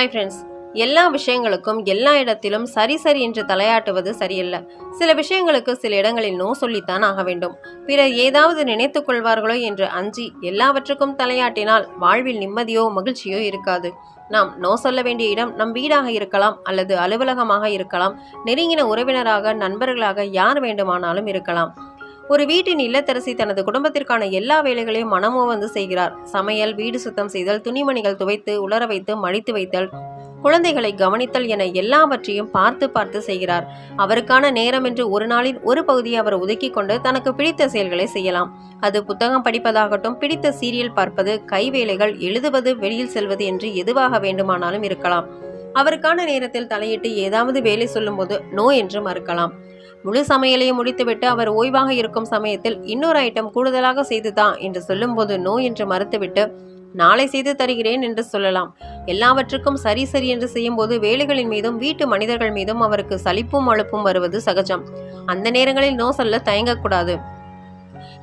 Hi friends எல்லா விஷயங்களுக்கும் எல்லா இடத்திலும் சரி சரி என்று தலையாட்டுவது சரியில்லை. சில விஷயங்களுக்கு சில இடங்களில் நோ சொல்லித்தான் ஆக வேண்டும். பிறர் ஏதாவது நினைத்துக் கொள்வார்களோ என்று அஞ்சி எல்லாவற்றுக்கும் தலையாட்டினால் வாழ்வில் நிம்மதியோ மகிழ்ச்சியோ இருக்காது. நாம் நோ சொல்ல வேண்டிய இடம் நம் வீடாக இருக்கலாம் அல்லது அலுவலகமாக இருக்கலாம். நெருங்கின உறவினராக நண்பர்களாக யார் வேண்டுமானாலும் இருக்கலாம். ஒரு வீட்டின் இல்லத்தரசி தனது குடும்பத்திற்கான எல்லா வேலைகளையும் மனமோ வந்து செய்கிறார். சமையல் வீடு சுத்தம் செய்தல் துணிமணிகள் துவைத்து உலர வைத்து மடித்து வைத்தல். குழந்தைகளை கவனித்தல் என எல்லாவற்றையும் பார்த்து பார்த்து செய்கிறார். அவருக்கான நேரம் என்று ஒரு நாளின் ஒரு பகுதியை அவர் ஒதுக்கி கொண்டு தனக்கு பிடித்த செயல்களை செய்யலாம். அது புத்தகம் படிப்பதாகட்டும் பிடித்த சீரியல் பார்ப்பது கைவேலைகள் எழுதுவது வெளியில் செல்வது என்று எதுவாக வேண்டுமானாலும் இருக்கலாம். அவருக்கான நேரத்தில் தலையிட்டு ஏதாவது வேலை சொல்லும்போது நோ என்று மறுக்கலாம். முழு சமையலையும் முடித்துவிட்டு அவர் ஓய்வாக இருக்கும் சமயத்தில் இன்னொரு ஐட்டம் கூடுதலாக செய்துதான் என்று சொல்லும்போது நோ என்று மறுத்துவிட்டு நாளை செய்து தருகிறேன் என்று சொல்லலாம். எல்லாவற்றுக்கும் சரி சரி என்று செய்யும்போது வேலைகளின் மீதும் வீட்டு மனிதர்கள் மீதும் அவருக்கு சலிப்பும் அழுப்பும் வருவது சகஜம். அந்த நேரங்களில் நோ சொல்ல தயங்கக்கூடாது.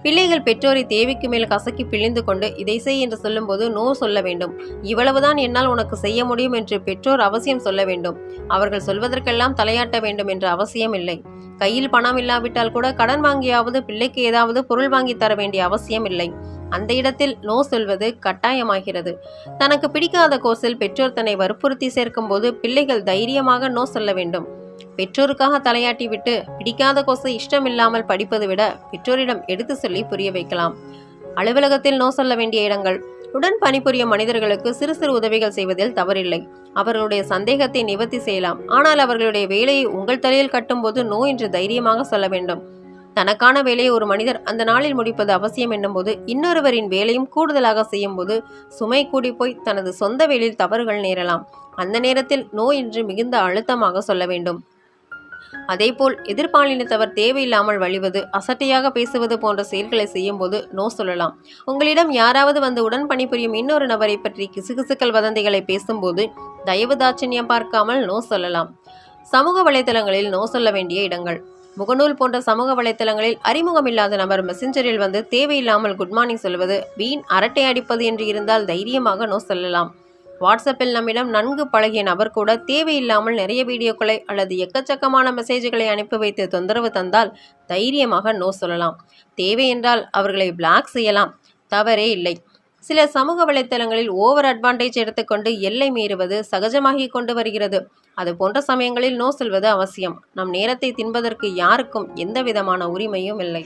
பிள்ளைகள் பெற்றோரை தேவைக்கு மேல் கசக்கி பிழிந்து கொண்டு இதை செய் என்று சொல்லும்போது நோ சொல்ல வேண்டும். இவ்வளவுதான் என்னால் உனக்கு செய்ய முடியும் என்று பெற்றோர் அவசியம் சொல்ல வேண்டும். அவர்கள் சொல்வதற்கெல்லாம் தலையாட்ட வேண்டும் என்ற அவசியம் இல்லை. கையில் பணம் இல்லாவிட்டால் கூட கடன் வாங்கியாவது பிள்ளைக்கு ஏதாவது பொருள் வாங்கி தர வேண்டிய அவசியம் இல்லை. அந்த இடத்தில் நோ சொல்வது கட்டாயமாகிறது. தனக்கு பிடிக்காத கோர்ஸில் பெற்றோர் தன்னை வற்புறுத்தி சேர்க்கும் போது பிள்ளைகள் தைரியமாக நோ சொல்ல வேண்டும். பெற்றோருக்காக தலையாட்டி விட்டு பிடிக்காத கோர்ஸை இஷ்டமில்லாமல் படிப்பது விட பெற்றோரிடம் எடுத்து சொல்லி புரிய வைக்கலாம். அலுவலகத்தில் நோ சொல்ல வேண்டிய இடங்கள். உடன் பணிபுரியும் மனிதர்களுக்கு சிறு சிறு உதவிகள் செய்வதில் தவறில்லை. அவர்களுடைய சந்தேகத்தை நிவர்த்தி செய்யலாம். ஆனால் அவர்களுடைய வேலையை உங்கள் தலையில் கட்டும்போது நோ என்று தைரியமாக சொல்ல வேண்டும். தனக்கான வேலையை ஒரு மனிதர் அந்த நாளில் முடிப்பது அவசியம் என்னும்போது இன்னொருவரின் வேலையும் கூடுதலாக செய்யும்போது சுமை கூடி போய் தனது சொந்த வேலையில் தவறுகள் நேரலாம். அந்த நேரத்தில் நோ என்று மிகுந்த அழுத்தமாக சொல்ல வேண்டும். அதேபோல் எதிர்பாலினத்தவர் தேவையில்லாமல் வழிவது அசட்டையாக பேசுவது போன்ற செயல்களை செய்யும்போது நோ சொல்லலாம். உங்களிடம் யாராவது வந்து உடன் பணிபுரியும் இன்னொரு நபரை பற்றி கிசுகிசுக்கள் வதந்திகளை பேசும்போது தயவு தாட்சண்யம் பார்க்காமல் நோ சொல்லலாம். சமூக வலைதளங்களில் நோ சொல்ல வேண்டிய இடங்கள். முகநூல் போன்ற சமூக வலைத்தளங்களில் அறிமுகமில்லாத நபர் மெசஞ்சரில் வந்து தேவையில்லாமல் குட் மார்னிங் சொல்வது வீண் அரட்டை அடிப்பது என்று இருந்தால் தைரியமாக நோ சொல்லலாம். வாட்ஸ்அப்பில் நம்மிடம் நன்கு பழகிய நபர் கூட தேவையில்லாமல் நிறைய வீடியோக்களை அல்லது எக்கச்சக்கமான மெசேஜ்களை அனுப்பி வைத்து தொந்தரவு தந்தால் தைரியமாக நோ சொல்லலாம். தேவை என்றால் அவர்களை பிளாக் செய்யலாம். தவறே இல்லை. சில சமூக வலைத்தளங்களில் ஓவர் அட்வான்டேஜ் எடுத்துக்கொண்டு எல்லை மீறுவது சகஜமாகி கொண்டு வருகிறது. அது போன்ற சமயங்களில் நோ சொல்வது அவசியம். நம் நேரத்தை தின்பதற்கு யாருக்கும் எந்த விதமான உரிமையும் இல்லை.